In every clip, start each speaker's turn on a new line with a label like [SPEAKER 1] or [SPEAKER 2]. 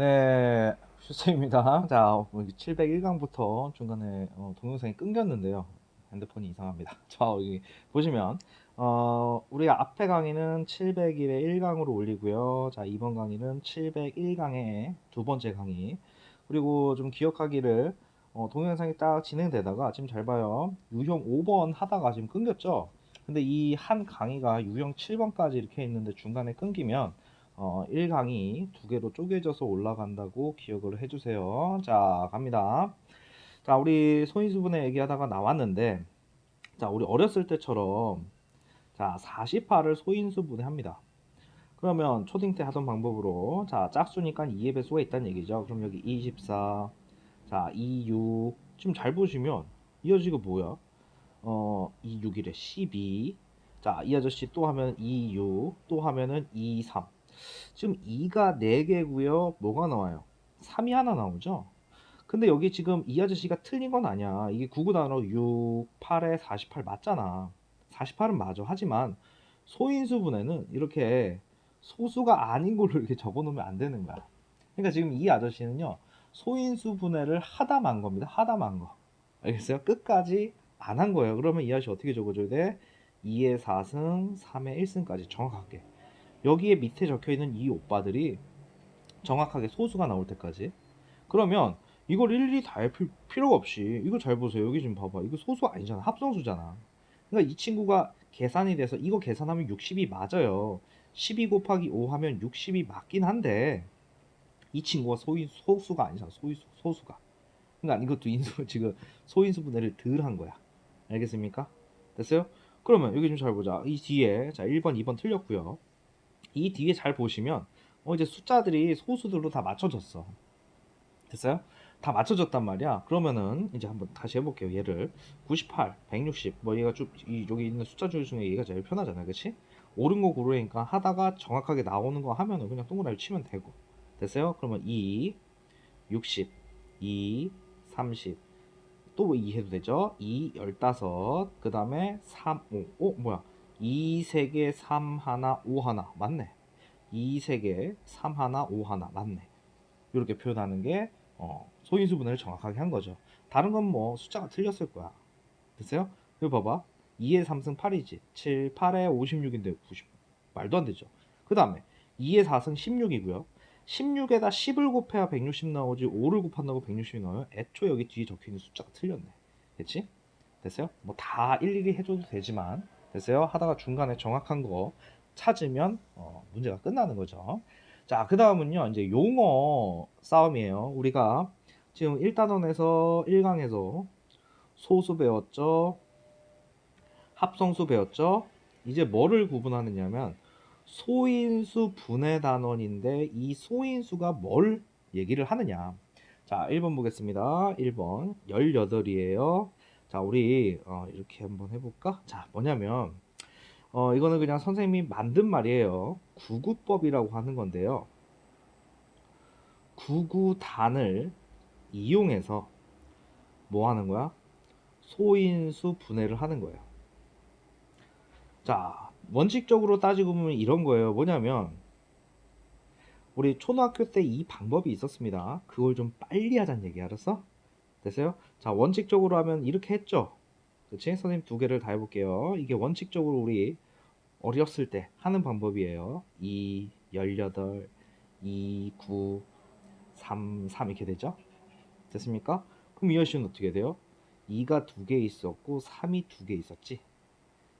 [SPEAKER 1] 네, 슈스입니다. 자, 701강부터 중간에 어, 동영상이 끊겼는데요. 핸드폰이 이상합니다. 자, 여기 보시면 어, 우리 앞에 강의는 701의 1강으로 올리고요. 자, 이번 강의는 701강의 두 번째 강의. 그리고 좀 기억하기를 어, 동영상이 딱 진행되다가 지금 잘 봐요. 유형 5번 하다가 지금 끊겼죠. 근데 이 한 강의가 유형 7번까지 이렇게 있는데 중간에 끊기면 어, 1강이 두 개로 쪼개져서 올라간다고 기억을 해주세요. 자, 갑니다. 자, 우리 소인수분해 얘기하다가 나왔는데, 자, 우리 어렸을 때처럼, 자, 48을 소인수분해 합니다. 그러면 초딩 때 하던 방법으로, 자, 짝수니까 2의 배수가 있다는 얘기죠. 그럼 여기 24, 자, 26. 지금 잘 보시면, 이 아저씨가 뭐야? 어, 26이래. 12. 자, 이 아저씨 또 하면 26, 또 하면은 23. 지금 2가 4개고요. 뭐가 나와요? 3이 하나 나오죠? 근데 여기 지금 이 아저씨가 틀린 건 아니야. 이게 9구 단어 6, 8에 48 맞잖아. 48은 맞아. 하지만 소인수분해는 이렇게 소수가 아닌 걸로 이렇게 적어놓으면 안 되는 거야. 그러니까 지금 이 아저씨는요. 소인수 분해를 하다 만 겁니다. 하다 만 거. 알겠어요? 끝까지 안 한 거예요. 그러면 이 아저씨 어떻게 적어줘야 돼? 2의 4승, 3의 1승까지 정확하게. 여기에 밑에 적혀 있는 이 오빠들이 정확하게 소수가 나올 때까지. 그러면 이걸 일일이 다 할 필요가 없이 이거 잘 보세요. 여기 지금 봐봐. 이거 소수 아니잖아. 합성수잖아. 그러니까 이 친구가 계산이 돼서 이거 계산하면 60이 맞아요. 12 곱하기 5 하면 60이 맞긴 한데 이 친구가 소인 소수가 아니잖아. 소수 소수가. 그러니까 이것도 인수 지금 소인수 분해를 덜 한 거야. 알겠습니까? 됐어요? 그러면 여기 좀 잘 보자. 이 뒤에. 자 1번 2번 틀렸고요 이 뒤에 잘 보시면 어 이제 숫자들이 소수들로 다 맞춰졌어. 됐어요? 다 맞춰졌단 말이야. 그러면은 이제 한번 다시 해볼게요. 얘를 98, 160, 뭐 얘가 쭉 이, 여기 있는 숫자 줄 중에 얘가 제일 편하잖아, 그렇지? 옳은 거 고르니까 하다가 정확하게 나오는 거 하면은 그냥 동그라미 치면 되고. 됐어요? 그러면 2, 60, 2, 30. 또2 해도 되죠? 2, 15. 그 다음에 3, 5. 어, 뭐야? 2 3개 3 하나 5 하나. 맞네. 2 3개 3 하나 5 하나. 맞네. 이렇게 표현하는 게 어, 소인수 분해를 정확하게 한 거죠. 다른 건 뭐 숫자가 틀렸을 거야. 됐어요? 이거 봐봐. 2의 3승 8이지. 7 8에 56인데 90 말도 안 되죠. 그 다음에 2의 4승 16이고요. 16에다 10을 곱해야 160 나오지 5를 곱한다고 160이 나와요. 애초에 여기 뒤에 적혀있는 숫자가 틀렸네. 됐지? 됐어요? 뭐 다 일일이 해줘도 되지만 됐어요? 하다가 중간에 정확한 거 찾으면 어, 문제가 끝나는 거죠. 자, 그 다음은요, 이제 용어 싸움이에요. 우리가 지금 1단원에서 1강에서 소수 배웠죠? 합성수 배웠죠? 이제 뭐를 구분하느냐면 소인수 분해 단원인데 이 소인수가 뭘 얘기를 하느냐. 자, 1번 보겠습니다. 1번 18이에요. 자, 우리 어, 이렇게 한번 해볼까? 자, 뭐냐면 어, 이거는 그냥 선생님이 만든 말이에요. 구구법이라고 하는 건데요. 구구단을 이용해서 뭐 하는 거야? 소인수 분해를 하는 거예요. 자, 원칙적으로 따지고 보면 이런 거예요. 뭐냐면 우리 초등학교 때 이 방법이 있었습니다. 그걸 좀 빨리 하자는 얘기 알았어? 됐어요? 자, 원칙적으로 하면 이렇게 했죠? 그치? 선생님 두 개를 다 해볼게요. 이게 원칙적으로 우리 어렸을 때 하는 방법이에요. 2, 18, 2, 9, 3, 3 이렇게 되죠? 됐습니까? 그럼 이 여시는 어떻게 돼요? 2가 두 개 있었고 3이 두 개 있었지.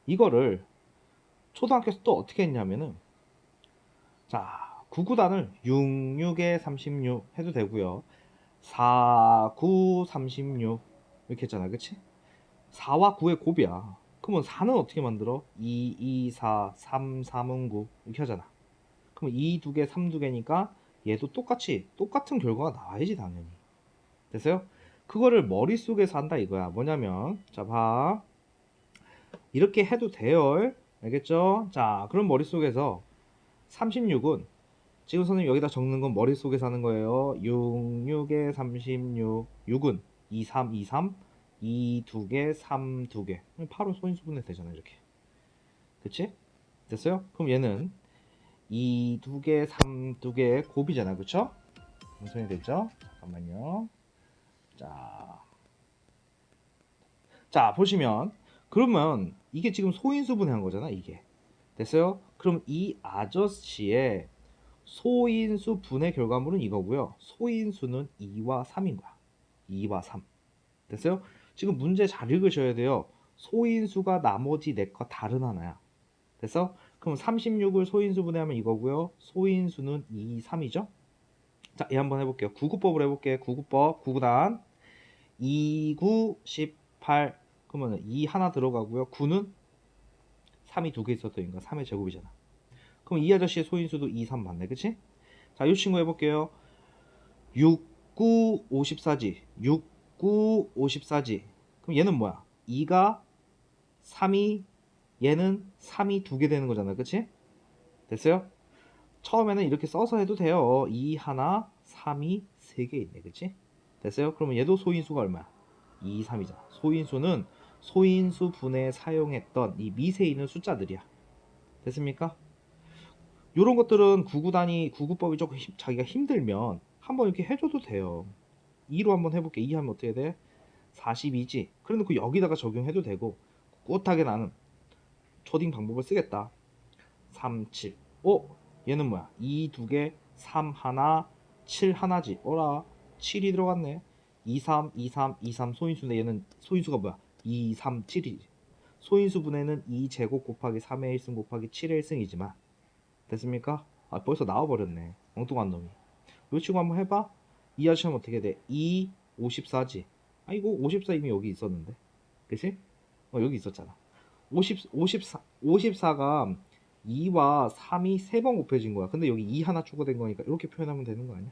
[SPEAKER 1] 이거를 초등학교에서 또 어떻게 했냐면은 자, 9구단을 6, 6에 36 해도 되고요. 4, 9, 36 이렇게 했잖아 그치? 4와 9의 곱이야 그러면 4는 어떻게 만들어? 2, 2, 4, 3, 3은 9 이렇게 하잖아 그럼 2두 개, 3두 개니까 얘도 똑같이 똑같은 결과가 나와야지 당연히 됐어요? 그거를 머릿속에서 한다 이거야 뭐냐면 자봐 이렇게 해도 돼요 알겠죠? 자 그럼 머릿속에서 36은 지금 선생님 여기다 적는 건 머릿속에 사는 거예요. 6, 6에 36, 6은 2, 3, 2, 3, 2, 2개, 3, 2개. 바로 소인수분해 되잖아, 이렇게. 그치? 됐어요? 그럼 얘는 2, 2개, 3, 2개 곱이잖아, 그쵸? 동선이 되죠? 잠깐만요. 자, 자 보시면 그러면 이게 지금 소인수 분해한 거잖아. 이게 됐어요? 그럼 이 아저씨의 소인수 분해 결과물은 이거고요. 소인수는 2와 3인 거야. 2와 3. 됐어요? 지금 문제 잘 읽으셔야 돼요. 소인수가 나머지 네거 다른 하나야. 됐어? 그럼 36을 소인수 분해하면 이거고요. 소인수는 2, 3이죠? 자, 얘 한번 해볼게요. 구구법을 해볼게요. 구구법, 구구단. 2, 9, 18. 그러면 2 하나 들어가고요. 9는 3이 두 개 있었더니까 3의 제곱이잖아. 그럼 이 아저씨의 소인수도 2, 3 맞네. 그치? 자, 이 친구 해볼게요. 6, 9, 54지. 6, 9, 54지. 그럼 얘는 뭐야? 2가 3이 얘는 3이 두 개 되는 거잖아. 그치? 됐어요? 처음에는 이렇게 써서 해도 돼요. 2 하나, 3이 3개 있네. 그치? 됐어요? 그러면 얘도 소인수가 얼마야? 2, 3이잖아. 소인수는 소인수 분해에 사용했던 이 미세 있는 숫자들이야. 됐습니까? 이런 것들은 구구단위 구구법이 조금 힘- 자기가 힘들면 한번 이렇게 해줘도 돼요. 2로 한번 해볼게. 2 하면 어떻게 돼? 42지. 그래 놓고 여기다가 적용해도 되고 꿋하게 나는 초딩 방법을 쓰겠다. 3, 7. 어? 얘는 뭐야? 2두 개, 3 하나, 7 하나지. 어라? 7이 들어갔네. 2, 3, 2, 3, 2, 3 소인수인데 얘는 소인수가 뭐야? 2, 3, 7이지. 소인수 분해는 2 제곱 곱하기 3의 1승 곱하기 7의 1승이지만 됐습니까? 아 벌써 나와버렸네. 엉뚱한 놈이. 요 친구 한번 해봐. 이 아저씨 하면 어떻게 돼? 2, 54지. 아 이거 54 이미 여기 있었는데. 그치? 어 여기 있었잖아. 50, 54, 54가 2와 3이 3번 곱해진 거야. 근데 여기 2 하나 추가된 거니까 이렇게 표현하면 되는 거 아니야?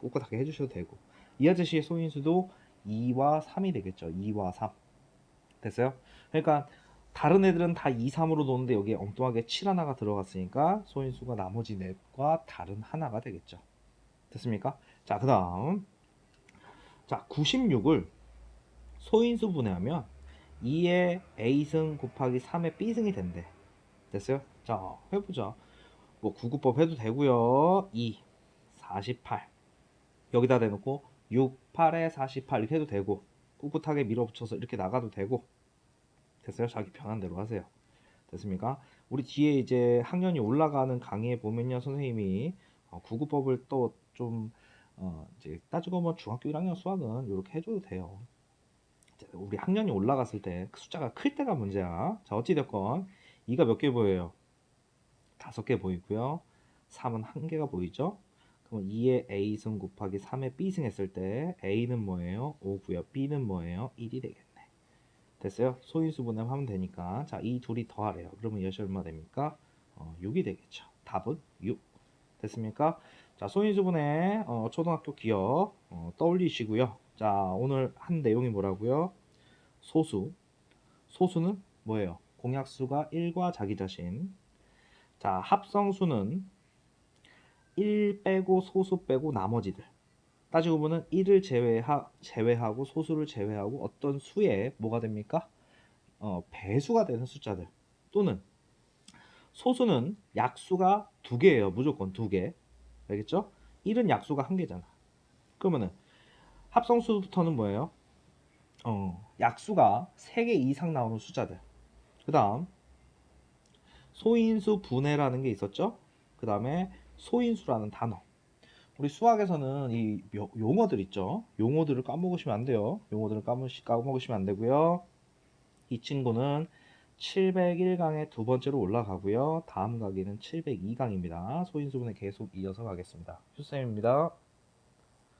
[SPEAKER 1] 꼿꼿하게 해주셔도 되고. 이 아저씨의 소인수도 2와 3이 되겠죠. 2와 3. 됐어요? 그러니까 다른 애들은 다 2, 3으로 노는데 여기에 엉뚱하게 7 하나가 들어갔으니까 소인수가 나머지 넷과 다른 하나가 되겠죠. 됐습니까? 자, 그 다음. 자, 96을 소인수 분해하면 2의 A승 곱하기 3의 B승이 된대. 됐어요? 자, 해보자. 뭐 구구법 해도 되고요. 2, 48. 여기다 대놓고 6, 8에 48 이렇게 해도 되고 꿋꿋하게 밀어붙여서 이렇게 나가도 되고 됐어요? 자기 편한 대로 하세요. 됐습니까? 우리 뒤에 이제 학년이 올라가는 강의에 보면요 선생님이 어, 구구법을 또좀 어, 이제 따지고 보면 중학교 1학년 수학은 이렇게 해줘도 돼요. 우리 학년이 올라갔을 때 그 숫자가 클 때가 문제야. 자 어찌됐건 2가 몇 개 보여요? 다섯 개 보이고요. 3은 한 개가 보이죠? 그럼 2의 A승 곱하기 3의 B승 했을 때 A는 뭐예요? 5고요. B는 뭐예요? 1이 되겠네. 됐어요? 소인수 분해하면 되니까 자 이 둘이 더하래요. 그러면 이것이 얼마 됩니까? 어, 6이 되겠죠. 답은 6. 됐습니까? 자 소인수 분해 어, 초등학교 기억 어, 떠올리시고요. 자 오늘 한 내용이 뭐라고요? 소수. 소수는 뭐예요? 공약수가 1과 자기 자신. 자 합성수는 1 빼고 소수 빼고 나머지들. 따지고 보면 1을 제외하, 제외하고 소수를 제외하고 어떤 수에 뭐가 됩니까? 어, 배수가 되는 숫자들 또는 소수는 약수가 두 개예요. 무조건 두 개. 알겠죠? 1은 약수가 한 개잖아. 그러면은 합성수부터는 뭐예요? 어, 약수가 3개 이상 나오는 숫자들. 그 다음 소인수 분해라는 게 있었죠? 그 다음에 소인수라는 단어. 우리 수학에서는 이 요- 용어들 있죠. 용어들을 까먹으시면 안 돼요. 용어들을 까먹으시, 까먹으시면 안 되고요. 이 친구는 701강의 두 번째로 올라가고요. 다음 강의는 702강입니다. 소인수분에 계속 이어서 가겠습니다. 휴쌤입니다.